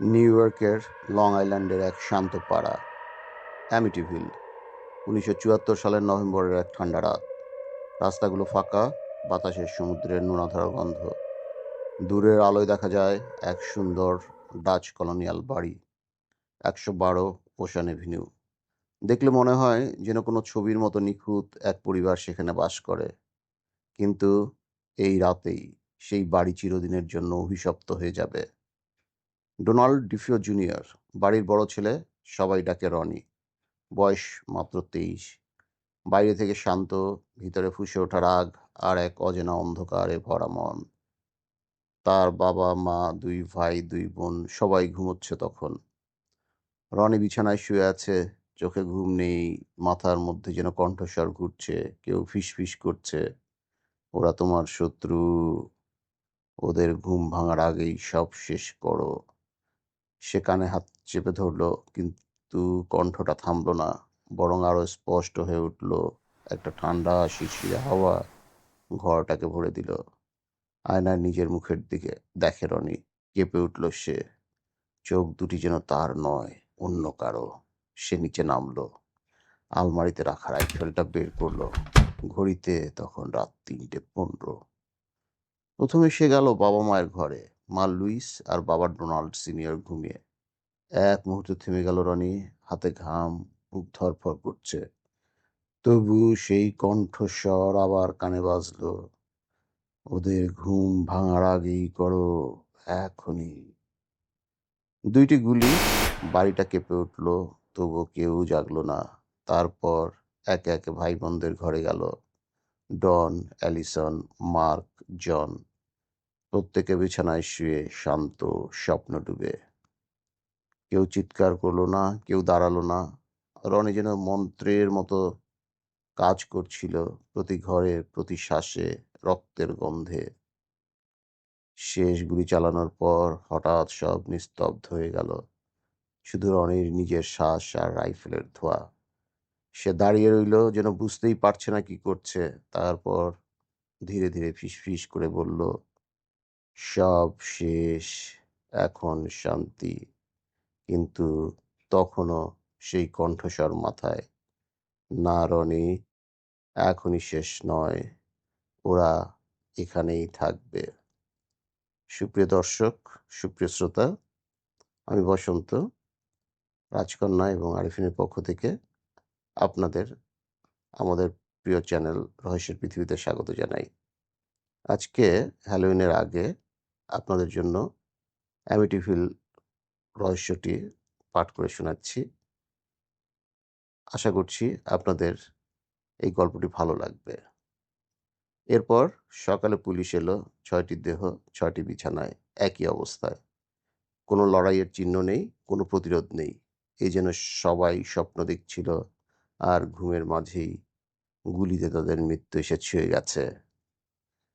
New ইয়র্কের long আইল্যান্ডের এক শান্ত পাড়া অ্যামিটিভিল উনিশশো চুয়াত্তর সালের নভেম্বরের এক ঠান্ডা রাত। রাস্তাগুলো ফাঁকা, বাতাসের সমুদ্রের নোনাধরা গন্ধ। দূরের আলোয় দেখা যায় এক সুন্দর ডাচ কলোনিয়াল বাড়ি, একশো বারো ওশান এভিনিউ। দেখলে মনে হয় যেন কোনো ছবির মতো নিখুঁত এক পরিবার সেখানে বাস করে। কিন্তু এই রাতেই সেই বাড়ি চিরদিনের জন্য অভিশপ্ত হয়ে যাবে। ডোনাল্ড ডিফিও জুনিয়র, বাড়ির বড় ছেলে, সবাই ডাকে রনি। বয়স মাত্র তেইশ। বাইরে থেকে শান্ত, ভিতরে ফুসে ওঠা রাগ আর এক অজেনা অন্ধকারে ভরা মন। তার বাবা, মা, দুই ভাই, দুই বোন, সবাই ঘুমোচ্ছে তখন। রনি বিছানায় শুয়ে আছে, চোখে ঘুম নেই, মাথার মধ্যে যেন কণ্ঠস্বর ঘুরছে, কেউ ফিসফিস করছে। ওরা তোমার শত্রু। ওদের ঘুম ভাঙার আগেই সব শেষ করো। সে কানে হাত চেপে ধরলো, কিন্তু কণ্ঠটা থামল না, বরং আরও স্পষ্ট হয়ে উঠল, একটা ঠান্ডা, শিরশিরে হাওয়া ঘরটাকে ভরে দিল। আয়নার নিজের মুখের দিকে দেখে রনি, কেঁপে উঠল সে। চোখ দুটি যেন তার নয়, অন্য কারও। সে নিচে নামলো। আলমারিতে রাখা রাইফেলটা বের করল। ঘড়িতে তখন রাত তিনটে পনেরো। প্রথমে সে গেল বাবা মায়ের ঘরে। মা লুইস আর বাবা ডোনাল্ড সিনিয়র ঘুমিয়ে। এক মুহূর্তে থেমে গেল রনি, হাতে ঘাম বুক ধরফর করছে। তবু সেই কণ্ঠস্বর আবার কানে বাজল, ওদের ঘুম ভাঙার আগেই করো, এখনই। দুইটি গুলি, বাড়িটা কেঁপে উঠল তবু কেউ জাগলো না। তারপর একে একে ভাই বোনদের ঘরে গেল, ডন, অ্যালিসন, মার্ক, জন। প্রত্যেকে বিছানায় শুয়ে শান্ত স্বপ্ন ডুবে। কেউ চিৎকার করল না, কেউ দাঁড়াল না। রনি যেন মন্ত্রের মতো কাজ করছিল প্রতি ঘরে, প্রতি শ্বাসে রক্তের গন্ধে। শেষ গুলি চালানোর পর হঠাৎ সব নিস্তব্ধ হয়ে গেল। শুধু রনির নিজের শ্বাস আর রাইফেলের ধোয়া। সে দাঁড়িয়ে রইল, যেন বুঝতেই পারছে না কি করছে। তারপর ধীরে ধীরে ফিস ফিস করে বলল সব শেষ, এখন শান্তি। কিন্তু তখনও সেই কণ্ঠস্বর মাথায় না রনি এখনই শেষ নয়, ওরা এখানেই থাকবে। সুপ্রিয় দর্শক, সুপ্রিয় শ্রোতা, আমি বসন্ত, রাজকন্যা এবং আরিফিনের পক্ষ থেকে আপনাদের, আমাদের প্রিয় চ্যানেল রহস্যের পৃথিবীতে স্বাগত জানাই। আজকে হ্যালোইনের আগে আপনাদের জন্য অ্যামিটিভিল রহস্যটি পাঠ করে শোনাচ্ছি। আশা করছি আপনাদের এই গল্পটি ভালো লাগবে। এরপর সকালে পুলিশ এলো, ছয়টি দেহ, ছয়টি বিছানায়, একই অবস্থায়। কোনো লড়াইয়ের চিহ্ন নেই, কোনো প্রতিরোধ নেই। এই যেন সবাই স্বপ্ন দেখছিল, আর ঘুমের মাঝেই গুলিতে তাদের মৃত্যু এসে ছুঁয়ে গেছে।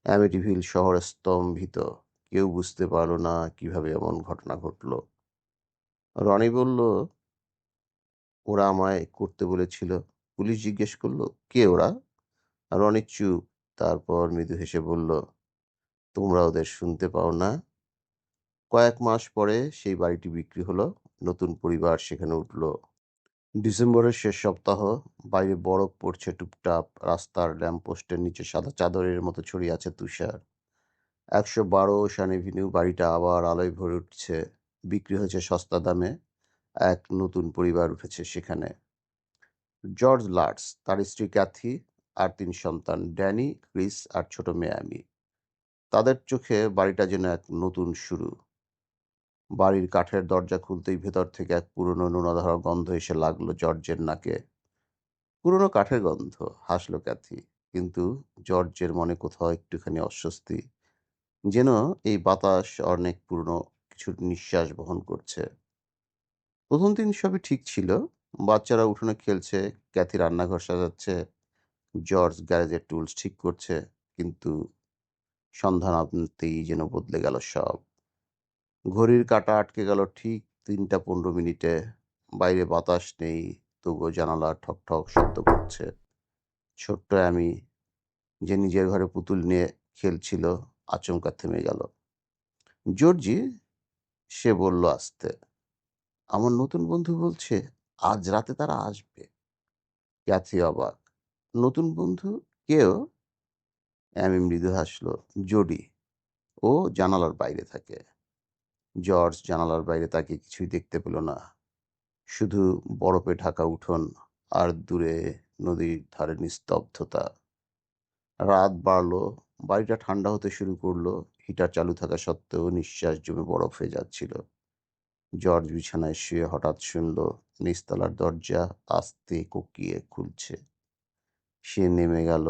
অ্যামিটিভিল শহর স্তম্ভিত। কেউ বুঝতে পারল না কীভাবে এমন ঘটনা ঘটলো। রনি বলল, ওরা আমায় করতে বলেছিল। পুলিশ জিজ্ঞেস করল, কে ওরা? রনি চুপ, তারপর মৃদু হেসে বলল, তোমরা ওদের শুনতে পাও না। কয়েক মাস পরে সেই বাড়িটি বিক্রি হলো, নতুন পরিবার সেখানে উঠল। ডিসেম্বরের শেষ সপ্তাহ, বাইরে বরফ পড়ছে টুপটাপ, রাস্তার ল্যাম্পপোস্টের নিচে সাদা চাদরের মতো ছড়িয়ে আছে তুষার। একশো বারো ওশান এভিনিউ বাড়িটা আবার আলোয় ভরে উঠছে। বিক্রি হয়েছে সস্তা দামে। এক নতুন পরিবার উঠেছে সেখানে। জর্জ লার্টস তার স্ত্রী ক্যাথি আর তিন সন্তান, ড্যানি, ক্রিস আর ছোট মেয়ে আমি তাদের চোখে বাড়িটা যেন এক নতুন শুরু। বাড়ির কাঠের দরজা খুলতেই ভেতর থেকে এক পুরনো নোনাধরা গন্ধ এসে লাগল জর্জের নাকে। পুরনো কাঠের গন্ধ, হাসলো ক্যাথি, কিন্তু জর্জের মনে কোথাও একটুখানি অস্বস্তি। যেন এই বাতাস অনেক পুরনো কিছুর নিঃশ্বাস বহন করছে। প্রথম দিন সবই ঠিক ছিল। বাচ্চারা উঠোনে খেলছে, ক্যাথি রান্নাঘর সাজাচ্ছে, জর্জ গ্যারেজের টুলস ঠিক করছে, কিন্তু সন্ধান আনতেই যেন বদলে গেল সব। ঘড়ির কাঁটা আটকে গেল ঠিক তিনটা পনেরো মিনিটে। বাইরে বাতাস নেই, তবুও জানালা ঠক ঠক শব্দ করছে। ছোট্ট আমি যে নিজের ঘরে পুতুল নিয়ে খেলছিল আচমকা থেমে গেল। জর্জি, সে বলল, আসতে, আমার নতুন বন্ধু বলছে আজ রাতে তারা আসবে। ক্যাথি অবাক, নতুন বন্ধু? কেউ অ্যামি মৃদু হাসলো, জোডি। ও জানালার বাইরে থাকে। জর্জ জানালার বাইরে তাকে কিছুই দেখতে পেল না। শুধু বরফে ঢাকা উঠোন আর দূরে নদীর ধারে নিস্তব্ধতা। রাত বাড়লো বাড়িটা ঠান্ডা হতে শুরু করল। হিটার চালু থাকা সত্ত্বেও নিঃশ্বাস জমে বরফ হয়ে যাচ্ছিল। জর্জ বিছানায় শুয়ে হঠাৎ শুনল নিচতলার দরজা আস্তে কোকিয়ে খুলছে। সে নেমে গেল,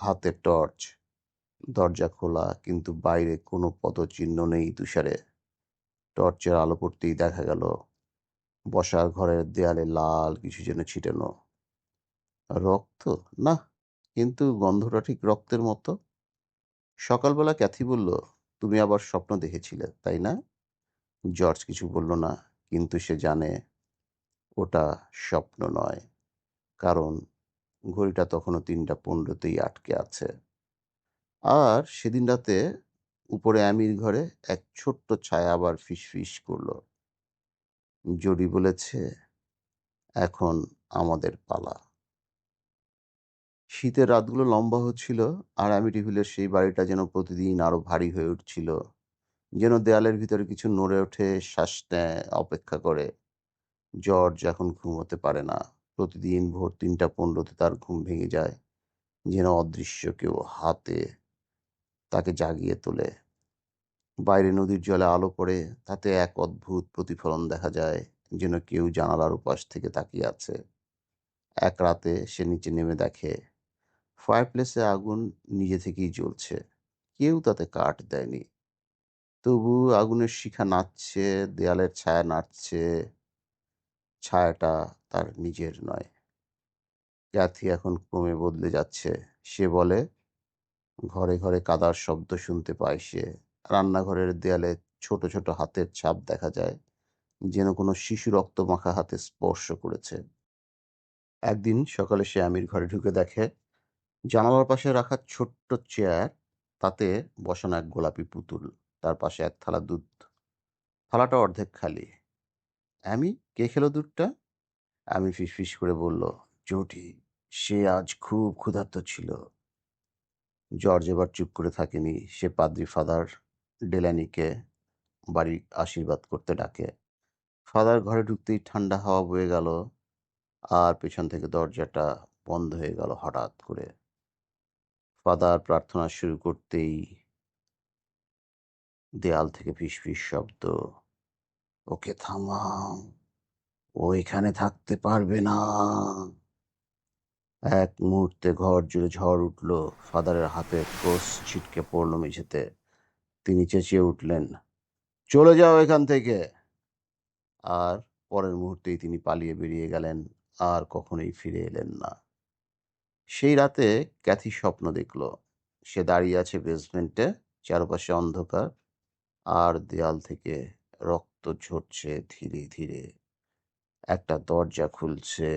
হাতে টর্চ। দরজা খোলা, কিন্তু বাইরে কোনো পদচিহ্ন নেই তুষারে। টর্চের আলো পড়তেই দেখা গেল, বসার ঘরের দেয়ালে লাল কিছু যেন ছিটানো। রক্ত? না, কিন্তু গন্ধটা ঠিক রক্তের মতো। সকালবেলা ক্যাথি বলল, তুমি আবার স্বপ্ন দেখেছিলে, তাই না? জর্জ কিছু বলল, না, কিন্তু সে জানে ওটা স্বপ্ন নয়, কারণ ঘড়িটা তখনও তিনটা পনেরোতেই আটকে আছে। আর সেদিন রাতে উপরে আমির ঘরে এক ছোট্ট ছায়া আবার ফিসফিস করল। জডি বলেছে, এখন আমাদের পালা। শীতের রাতগুলো লম্বা হচ্ছিল আর আমি অ্যামিটিভিলের সেই বাড়িটা যেন প্রতিদিন আরও ভারী হয়ে উঠছিল, যেন দেয়ালের ভিতরে কিছু নড়ে ওঠে, শ্বাস নেয়, অপেক্ষা করে। জর্জ এখন ঘুমোতে পারে না। প্রতিদিন ভোর তিনটা পনেরোতে তার ঘুম ভেঙে যায়, যেন অদৃশ্য কেউ হাতে তাকে জাগিয়ে তোলে। বাইরে নদীর জলে আলো পড়ে, তাতে এক অদ্ভুত প্রতিফলন দেখা যায়, যেন কেউ জানালার উপাস থেকে তাকিয়ে আছে। এক রাতে সে নিচে নেমে দেখে ফায়ারপ্লেসে আগুন নিজে থেকেই জ্বলছে। কেউ তাতে কাঠ দেয়নি। তবু আগুনের শিখা নাচছে, দেয়ালের ছায়া নাচছে ছায়াটা তার নিজের নয়। ক্যাথি এখন ক্রমে বদলে যাচ্ছে। সে বলে, ঘরে ঘরে কাদার শব্দ শুনতে পায় সে। রান্নাঘরের দেয়ালে ছোট ছোট হাতের ছাপ দেখা যায়, যেন কোনো শিশু রক্ত মাখা হাতে স্পর্শ করেছে। একদিন সকালে সে আমির ঘরে ঢুকে দেখে জানালার পাশে রাখা ছোট্ট চেয়ার তাতে বসানো এক গোলাপি পুতুল, তার পাশে এক থালা দুধ। থালাটা অর্ধেক খালি। আমি কে খেলো দুধটা? আমি ফিসফিস করে বলল, জটি, সে আজ খুব ক্ষুধার্ত ছিল। জর্জ এবার চুপ করে থাকেনি, সে পাদ্রি ফাদার ডেলানিকে বাড়ি আশীর্বাদ করতে ডাকে। ফাদার ঘরে ঢুকতেই ঠান্ডা হাওয়া বয়ে গেল, আর পেছন থেকে দরজাটা বন্ধ হয়ে গেল হঠাৎ করে। ফাদার প্রার্থনা শুরু করতেই দেয়াল থেকে ফিসফিস শব্দ, ওকে থামাও, ও এখানে থাকতে পারবে না। এক মুহূর্তে ঘর জুড়ে ঝড় উঠল, ফাদারের হাতে ক্রোস ছিটকে পড়ল মেঝেতে। তিনি চেঁচিয়ে উঠলেন, চলে যাও এখান থেকে। আর পরের মুহূর্তেই তিনি পালিয়ে বেরিয়ে গেলেন, আর কখনোই ফিরে এলেন না। সেই রাতে ক্যাথি স্বপ্ন দেখল। সে দাঁড়িয়ে আছে বেসমেন্টে, চারপাশে অন্ধকার, আর দেয়াল থেকে রক্ত ঝরছে ধীরে ধীরে। একটা দরজা খুলছে,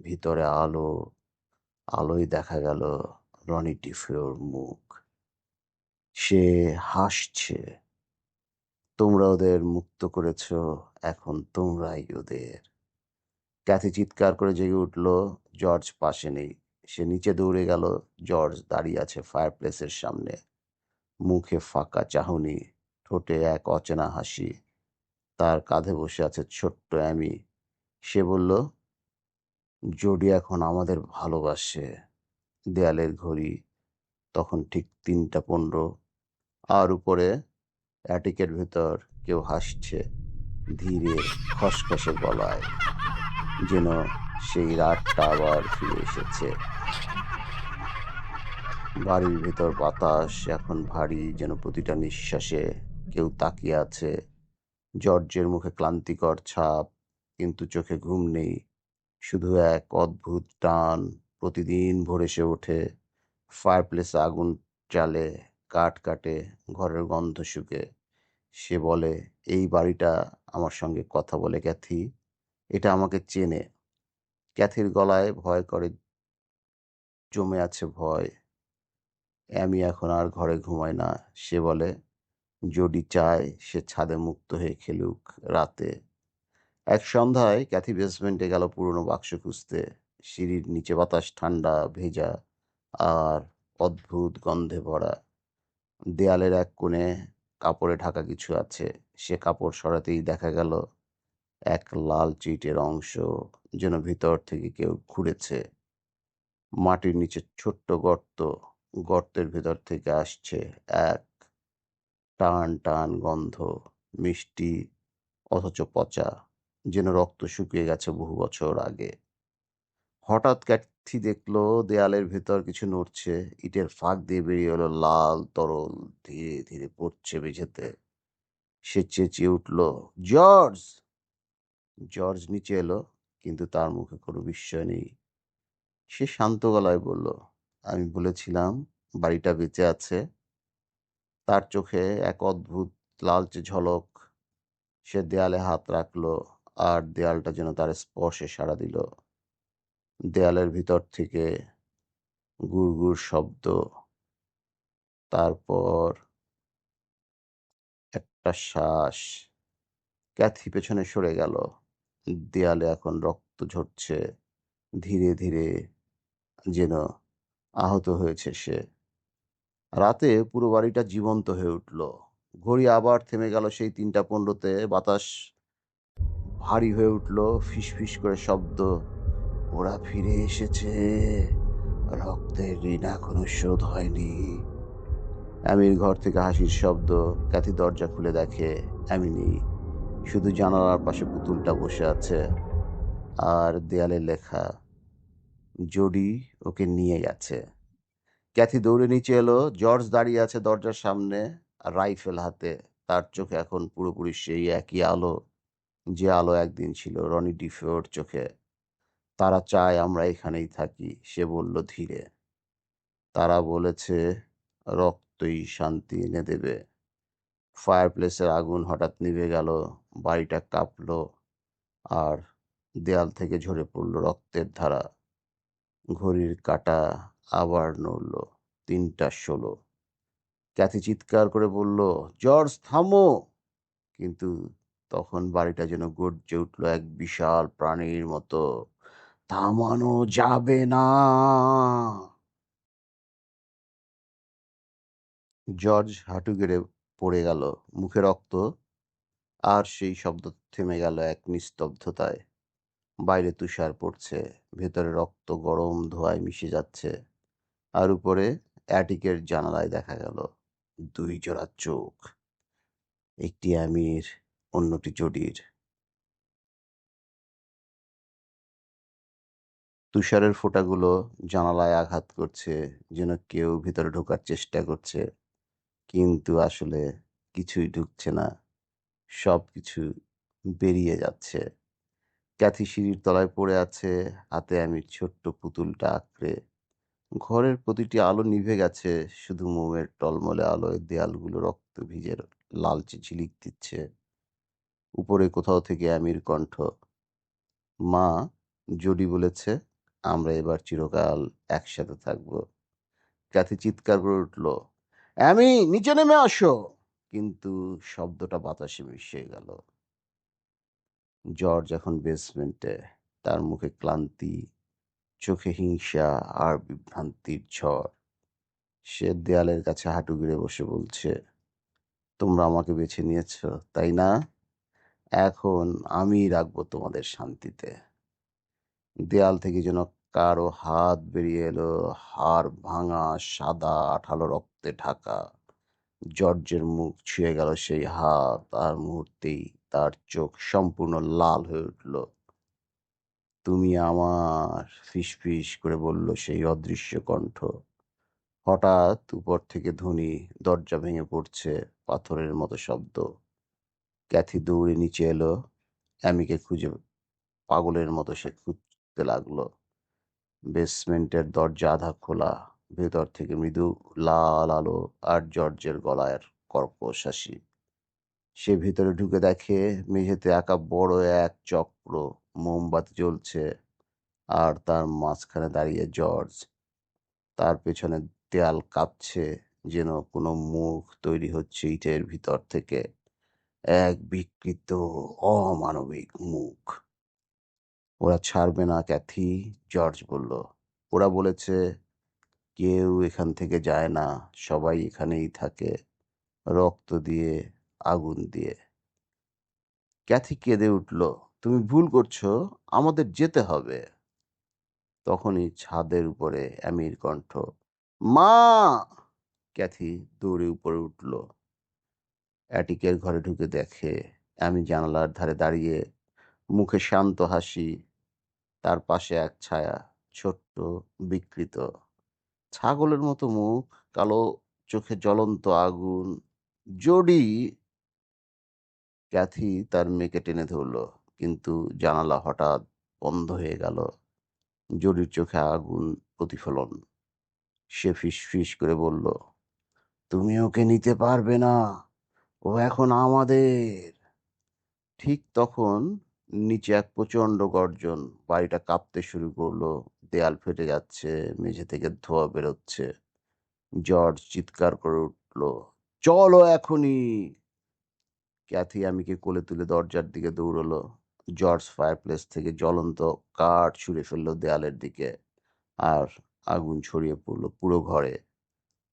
ভিতরে আলো আলোয় দেখা গেল রনি টিফিওর মুখ। সে হাসছে, তোমরা ওদের মুক্ত করেছ, এখন তোমরাই ওদের। ক্যাথি চিৎকার করে জেগে উঠল, জর্জ পাশে নেই। সে নিচে দৌড়ে গেল, জর্জ দাঁড়িয়ে আছে ফায়ারপ্লেসের সামনে। মুখে ফাঁকা চাহনি, ঠোঁটে এক অচেনা হাসি। তার কাঁধে বসে আছে ছোট্ট অ্যামি। সে বলল, জোডি এখন আমাদের ভালোবাসে। দেয়ালের ঘড়ি, তখন ঠিক তিনটা পনেরো। আর উপরে, অ্যাটিকের ভেতর কেউ হাসছে, ধীরে খসখসে গলায়, যেন সেই রাতটা আবার ফিরে এসেছে। বাড়ির ভেতর বাতাস এখন ভারী, যেন প্রতিটা নিঃশ্বাসে কেউ তাকিয়ে আছে। জর্জের মুখে ক্লান্তিকর ছাপ, কিন্তু চোখে ঘুম নেই। শুধু এক অদ্ভুত টান, প্রতিদিন ভোরে সে ওঠে ফায়ারপ্লেসে আগুন জ্বালে, কাঠ কাটে, ঘরের গন্ধ শুকে। সে বলে, এই বাড়িটা আমার সঙ্গে কথা বলে ক্যাথি এটা আমাকে চেনে। ক্যাথির গলায় ভয় করে, জমে আছে ভয়। আমি এখন আর ঘরে ঘুমাই না। সে বলে জডি চায়, সে ছাদে মুক্ত হয়ে খেলুক রাতে। এক সন্ধ্যায় ক্যাথি বেসমেন্টে গেল পুরনো বাক্স খুঁজতে। সিঁড়ির নিচে বাতাস ঠান্ডা, ভেজা আর অদ্ভুত গন্ধে ভরা। দেয়ালের এক কোণে কাপড়ে ঢাকা কিছু আছে। সে কাপড় সরাতেই দেখা গেল এক লাল চিটের অংশ যেন ভিতর থেকে কেউ ঘুরেছে। মাটির নিচে ছোট্ট গর্ত, গর্তের ভেতর থেকে আসছে এক টান টান গন্ধ, মিষ্টি, অথচ পচা, যেন রক্ত শুকিয়ে গেছে বহু বছর আগে। হঠাৎ ক্যাথি দেখল দেয়ালের ভেতর কিছু নড়ছে, ইটের ফাঁক দিয়ে বেরিয়ে এলো লাল তরল, ধীরে ধীরে পড়ছে মেঝেতে। সে চেঁচিয়ে উঠল, জর্জ! জর্জ নিচে এলো, কিন্তু তার মুখে কোনো বিস্ময় নেই। সে শান্ত গলায় বলল, আমি বলেছিলাম বাড়িটা বেঁচে আছে। তার চোখে এক অদ্ভুত লালচে ঝলক। সে দেয়ালে হাত রাখল আর দেয়ালটা যেন তার স্পর্শে সাড়া দিল। দেয়ালের ভিতর থেকে গুড় শব্দ। তারপর একটা শ্বাস। ক্যাথি পেছনে সরে গেল। দেয়ালে এখন রক্ত ঝরছে। ধীরে ধীরে যেন আহত হয়েছে সে। রাতে পুরো বাড়িটা জীবন্ত হয়ে উঠল। ঘড়ি আবার থেমে গেল সেই তিনটা পনেরোতে। বাতাস ভারী হয়ে উঠল। ফিসফিস করে শব্দ, ওরা ফিরে এসেছে। রক্তের ঋণ এখনও শোধ হয়নি। অ্যামির ঘর থেকে হাসির শব্দ। ক্যাথি দরজা খুলে দেখে অ্যামিনি শুধু জানালার পাশে পুতুলটা বসে আছে আর দেয়ালে লেখা, জডি ওকে নিয়ে গেছে। ক্যাথি দৌড়ে নিচে এলো, জর্জ দাঁড়িয়ে আছে দরজার সামনে আর রাইফেল হাতে। তার চোখে এখন পুরোপুরি সেই একই আলো যে আলো একদিন ছিল রনি ডিফোর চোখে। তারা চায় আমরা এখানেই থাকি, সে বলল ধীরে। তারা বলেছে, রক্তই শান্তি এনে দেবে। ফায়ার প্লেসের আগুন হঠাৎ নিভে গেল, বাড়িটা কাঁপলো আর দেয়াল থেকে ঝরে পড়ল রক্তের ধারা। ঘড়ির কাঁটা আবার নড়ল তিনটা ষোলো। ক্যাথি চিৎকার করে বলল, জর্জ, থামো! কিন্তু তখন বাড়িটা যেন গর্জে উঠল এক বিশাল প্রাণীর মতো, থামানো যাবে না! জর্জ হাঁটু গেড়ে পড়ে গেল মুখে রক্ত আর সেই শব্দ থেমে গেল এক নিস্তব্ধতায়। বাইরে তুষার পড়ছে, ভেতরে রক্ত গরম ধোঁয়ায় মিশে যাচ্ছে আর উপরে অ্যাটিকের জানালায় দেখা গেল দুই জোড়া চোখ, একটি আমির, অন্যটি জডির। তুষারের ফোঁটাগুলো জানালায় আঘাত করছে, যেন কেউ ভিতরে ঢোকার চেষ্টা করছে। কিন্তু আসলে কিছুই ঢুকছে না। সব কিছু বেরিয়ে যাচ্ছে। ক্যাথি সিঁড়ির তলায় পড়ে আছে, হাতে আমি ছোট্ট পুতুলটা আঁকড়ে। ঘরের প্রতিটি আলো নিভে গেছে, শুধু মোমের টলমলে আলোয় দেয়ালগুলো রক্ত ভিজে লালচে ঝিলিক দিচ্ছে। উপরে কোথাও থেকে আমির কণ্ঠ, মা, জডি বলেছে আমরা এবার চিরকাল একসাথে থাকব। ক্যাথি চিৎকার করে উঠল আমি নিচে নেমে আসো। কিন্তু শব্দটা বাতাসে মিশে গেল। জর্জ এখন বেসমেন্টে তার মুখে ক্লান্তি, চোখে হিংসা আর বিভ্রান্তির ঝড়। সে দেয়ালের কাছে হাঁটু গিরে বসে বলছে, তোমরা আমাকে বেছে নিয়েছ, তাই না? এখন আমি রাখব তোমাদের শান্তিতে। দেয়াল থেকে যেন কারও হাত বেরিয়ে এলো, হাড় ভাঙা, সাদা, আঠালো রক্তে ঢাকা। জর্জের মুখ ছুঁয়ে গেল সেই হাত, আর মুহূর্তেই তার চোখ সম্পূর্ণ লাল হয়ে উঠল। তুমি আমার, ফিসফিস করে বলল সেই অদৃশ্য কণ্ঠ। হঠাৎ উপর থেকে ধ্বনি, দরজা ভেঙে পড়ছে, পাথরের মতো শব্দ। ক্যাথি দৌড়ে নিচে এলো, অ্যামিকে খুঁজে পাগলের মতো সে খুঁজতে লাগল। বেসমেন্টের দরজা আধা খোলা। ভেতর থেকে মৃদু লাল আলো আর জর্জের গলার কর্কশ হাসি সে ভিতরে ঢুকে দেখে মেঝেতে আঁকা বড় এক চক্র। মোমবাতি জ্বলছে আর তার মাঝখানে দাঁড়িয়ে জর্জ। তার পেছনে দেয়াল কাঁপছে যেন কোনো মুখ তৈরি হচ্ছে ইটের ভিতর থেকে। এক বিকৃত অমানবিক মুখ। ওরা ছাড়বে না, ক্যাথি, জর্জ বলল। ওরা বলেছে, কেউ এখান থেকে যায় না, সবাই এখানেই থাকে, রক্ত দিয়ে, আগুন দিয়ে। ক্যাথি কেঁদে উঠল, তুমি ভুল করছ, আমাদের যেতে হবে। তখনই ছাদের উপরে অ্যামির কণ্ঠ, মা! ক্যাথি দৌড়ে উপরে উঠল। অ্যাটিকের ঘরে ঢুকে দেখে আমি জানালার ধারে দাঁড়িয়ে মুখে শান্ত হাসি তার পাশে এক ছায়া, ছোট্ট, বিকৃত। ছাগলের মতো মুখ, কালো চোখে জ্বলন্ত আগুন। জডি ক্যাথি তার মেয়েকে টেনে ধরল, কিন্তু জানালা হঠাৎ বন্ধ হয়ে গেল। জডির চোখে আগুন প্রতিফলন। সে ফিস ফিস করে বলল, তুমি ওকে নিতে পারবে না। ও এখন আমাদের। ঠিক তখন নিচে এক প্রচণ্ড গর্জন। বাড়িটা কাঁপতে শুরু করল। দেয়াল ফেটে যাচ্ছে, মেঝে থেকে ধোয়া বেরোচ্ছে। জর্জ চিৎকার করে উঠল, চলো এখনই! ক্যাথি আমিকে কোলে তুলে দরজার দিকে দৌড়লো। জর্জ ফায়ারপ্লেস থেকে জ্বলন্ত কাঠ ছুঁড়ে ফেলল দেয়ালের দিকে আর আগুন ছড়িয়ে পড়ল পুরো ঘরে।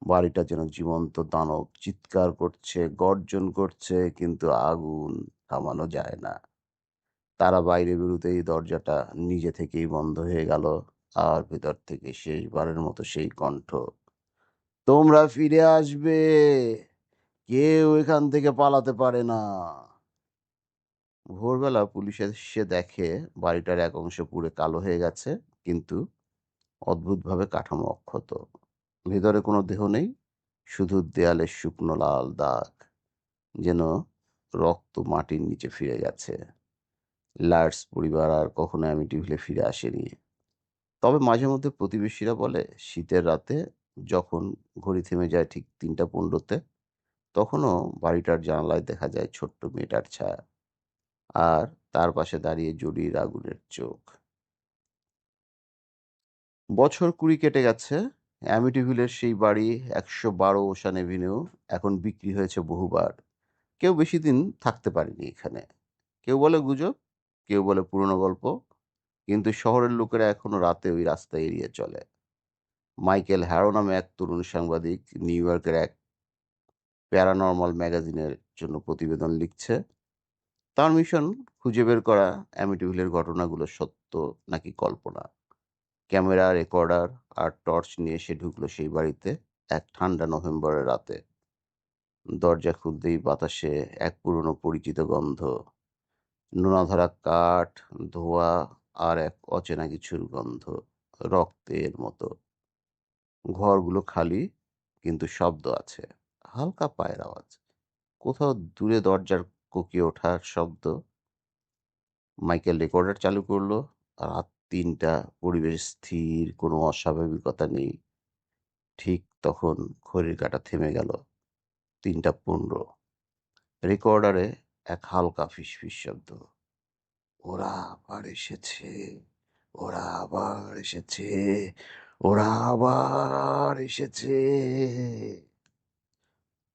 বাড়িটা যেন জীবন্ত দানব। চিৎকার করছে, গর্জন করছে, কিন্তু আগুন থামানো যায় না। তারা বাইরে বেরোতেই দরজাটা নিজে থেকেই বন্ধ হয়ে গেল আর ভেতর থেকে শেষবারের মতো সেই কণ্ঠ। তোমরা ফিরে আসবে। কেউ এখান থেকে পালাতে পারে না। ভোরবেলা পুলিশ এসে দেখে বাড়িটার এক অংশ পুরো কালো হয়ে গেছে, কিন্তু অদ্ভুতভাবে কাঠামো অক্ষত। ভেতরে কোনো দেহ নেই, শুধু দেয়ালের শুকনো লাল দাগ, যেন রক্ত মাটির নিচে ফিরে গেছে। লার্স পরিবার আর কখনো আমি টিভিলে ফিরে আসেনি। তবে মাঝে মধ্যে প্রতিবেশীরা বলে, শীতের রাতে যখন ঘড়ি থেমে যায় ঠিক তিনটা পনেরোতে, তখনও বাড়িটার জানালায় দেখা যায় ছোট্ট মেয়েটার ছায়া আর তার পাশে দাঁড়িয়ে জড়ির আগুনের চোখ। বছর কুড়ি কেটে গেছে। অ্যামিটিভিলের সেই বাড়ি একশো বারো ওশান এভিনিউ এখন বিক্রি হয়েছে বহুবার। কেউ বেশি দিন থাকতে পারেনি এখানে। কেউ বলে, গুজব কেউ বলে পুরনো গল্প, কিন্তু শহরের লোকেরা এখনও রাতে ওই রাস্তা এড়িয়ে চলে। মাইকেল হ্যারো নামে এক তরুণ সাংবাদিক নিউ ইয়র্কের এক প্যারানর্মাল ম্যাগাজিনের জন্য প্রতিবেদন লিখছে। তার মিশন খুঁজে বের করা অ্যামিটিভিলের ঘটনাগুলো সত্য নাকি কল্পনা? ক্যামেরা, রেকর্ডার আর টর্চ নিয়ে সে ঢুকলো সেই বাড়িতে এক ঠান্ডা নভেম্বরের রাতে। দরজা খুলতেই বাতাসে এক পুরনো পরিচিত গন্ধ নোনাধরা কাঠ, ধোয়া আর এক অচেনা কিছুর গন্ধ রক্তের মতো। ঘরগুলো খালি, কিন্তু শব্দ আছে, হালকা পায়ের আওয়াজ। কোথাও দূরে দরজার কোকিয়ে ওঠার শব্দ। মাইকেল রেকর্ডার চালু করল, রাত তিনটা, পরিবেশ স্থির, কোনো অস্বাভাবিকতা নেই। ঠিক তখন ঘড়ির কাঁটা থেমে গেল, তিনটা পনেরো। রেকর্ডারে এক হালকা ফিসফিস শব্দ। ওরা আবার এসেছে, ওরা আবার এসেছে, ওরা আবার এসেছে।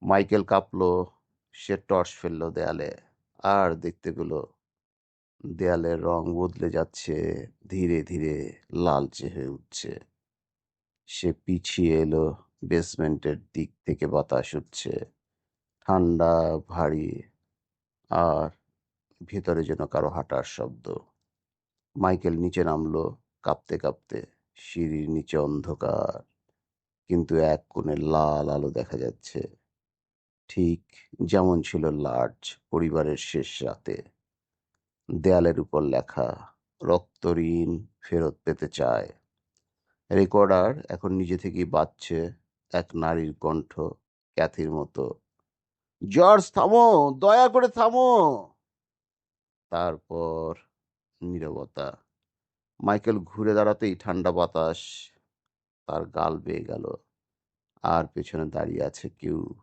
মাইকেল কাঁপলো, সে টর্চ ফেলল দেয়ালে, আর দেখতে পেল দেয়ালের রং বদলে যাচ্ছে, ধীরে ধীরে লালচে হয়ে উঠছে। সে পিছিয়ে এলো, বেসমেন্টের দিক থেকে বাতাস উঠছে ঠান্ডা, ভারী আর ভেতরে যেন কারও হাঁটার শব্দ। মাইকেল নিচে নামলো, কাঁপতে কাঁপতে। সিঁড়ির নিচে অন্ধকার, কিন্তু এক কোণে লাল আলো দেখা যাচ্ছে। ঠিক যেমন ছিল লার্জ পরিবারের শেষ রাতে। দেয়ালের উপর লেখা, রক্ত ঋণ ফেরত পেতে চায়। রেকর্ডার এখন নিজে থেকেই বাজছে এক নারীর কণ্ঠ, ক্যাথির মতো। জর্জ থামো, দয়া করে থামো। তারপর নীরবতা। মাইকেল ঘুরে দাঁড়াতেই ঠান্ডা বাতাস। তার গাল বেয়ে গেল। আর পেছনে দাঁড়িয়ে আছে কেউ।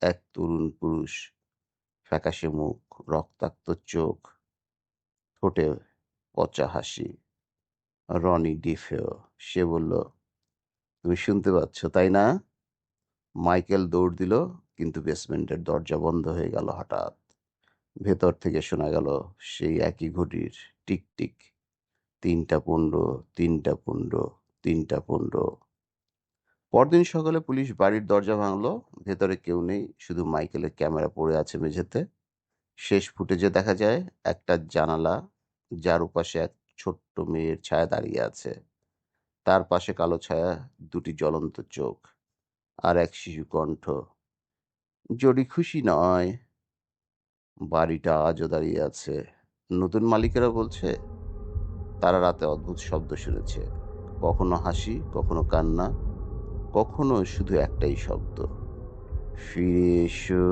এক তরুণ পুরুষ। ফ্যাকাশে মুখ, রক্তাক্ত চোখ, ঠোঁটে পচা হাসি। রনি ডিফেও। সে বলল, তুমি শুনতে পাচ্ছ, তাই না? মাইকেল দৌড় দিল। কিন্তু বেসমেন্টের দরজা বন্ধ হয়ে গেল হঠাৎ। ভেতর থেকে শোনা গেল সেই একই ঘড়ির টিক টিক। তিনটা পনেরো তিনটা পনেরো তিনটা পনেরো। পরদিন সকালে পুলিশ বাড়ির দরজা ভাঙলো। ভেতরে কেউ নেই, শুধু মাইকেলের ক্যামেরা পড়ে আছে মেঝেতে। শেষ ফুটেজে দেখা যায়, একটা জানালা যার উপাশে এক ছোট্ট মেয়ের ছায়া দাঁড়িয়ে আছে। তার পাশে কালো ছায়া, দুটি জ্বলন্ত চোখ আর এক শিশু কণ্ঠ। জড়ি খুশি নয়, বাড়িটা আজও দাঁড়িয়ে আছে। নতুন মালিকেরা বলছে, তারা রাতে অদ্ভুত শব্দ শুনেছে। কখনো হাসি, কখনো কান্না, কখনো শুধু একটাই শব্দ, ফিরে এসো।